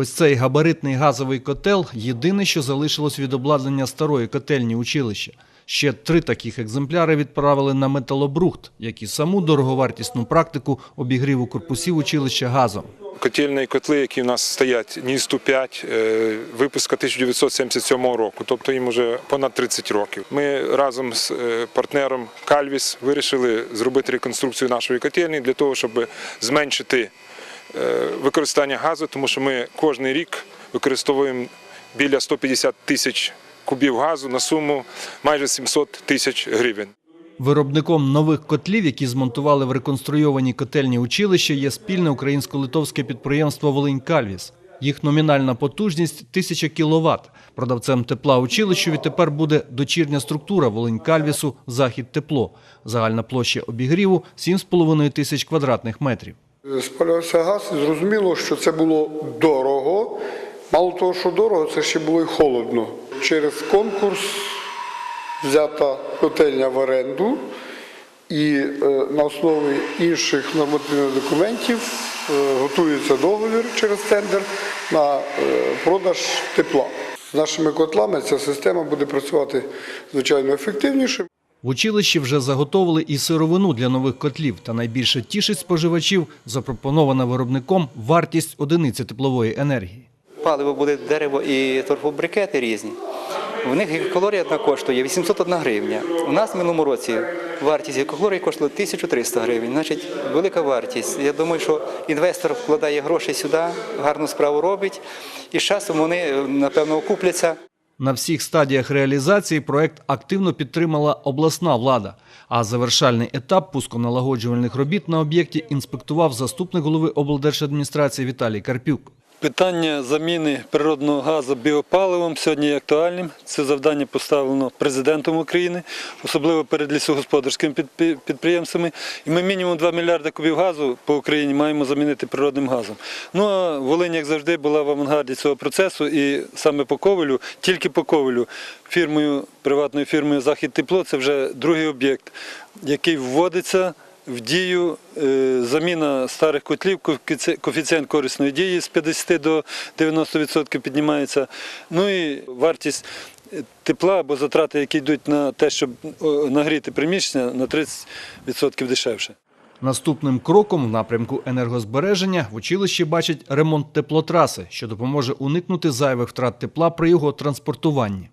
Ось цей габаритний газовий котел єдине, що залишилось від обладнання старої котельні училища. Ще три таких екземпляри відправили на металобрухт, як і саму дороговартісну практику обігріву корпусів училища газом. Котельні котли, які в нас стоять НІСТу-5, е, випуска 1977 року, тобто їм вже понад 30 років. Ми разом з е, партнером Кальвіс вирішили зробити реконструкцію нашої котельні для того, щоб зменшити використання газу, тому що ми кожен рік використовуємо біля 150 тисяч кубів газу на суму майже 700 тисяч гривень. Виробником нових котлів, які змонтували в реконструйованій котельні училища, є спільне українсько-литовське підприємство Волинь Кальвіс. Їх номінальна потужність 1000 кВт. Продавцем тепла училищу тепер буде дочірня структура Волинь Кальвісу Захід Тепло. Загальна площа обігріву 7,5 тисяч квадратних метрів. Спалювався газ, і зрозуміло, що це було дорого. Мало того, що дорого, це ще було й холодно. Через конкурс взята котельня в оренду, і е, на основі інших нормативних документів е, готується договір через тендер на е, продаж тепла. З нашими котлами ця система буде працювати звичайно ефективніше. В училищі вже заготовили і сировину для нових котлів. Та найбільше тішить споживачів запропонована виробником вартість одиниці теплової енергії. Паливо буде дерево і торфобрикети різні. В них гікокалорія одна коштує 801 гривня. У нас в минулому році вартість гікокалорії коштувала 1300 гривень. Значить, велика вартість. Я думаю, що інвестор вкладає гроші сюди, гарну справу робить, і з часом вони, напевно, окупляться. На всіх стадіях реалізації проект активно підтримала обласна влада. А завершальний етап пусконалагоджувальних робіт на об'єкті інспектував заступник голови облдержадміністрації Віталій Карпюк. Питання заміни природного газу біопаливом сьогодні є актуальним. Це завдання поставлено президентом України, особливо перед лісогосподарськими підприємствами. І ми мінімум 2 мільярди кубів газу по Україні маємо замінити природним газом. Ну а Волинь, як завжди, була в авангарді цього процесу, і саме по Ковелю, тільки по Ковелю, фірмою, приватною фірмою Захід Тепло це вже другий об'єкт, який вводиться в дію е, заміна старих котлів, коефіцієнт корисної дії з 50 до 90% піднімається. Ну і вартість е, тепла або затрати, які йдуть на те, щоб нагріти приміщення, на 30% дешевше. Наступним кроком в напрямку енергозбереження в училищі бачать ремонт теплотраси, що допоможе уникнути зайвих втрат тепла при його транспортуванні.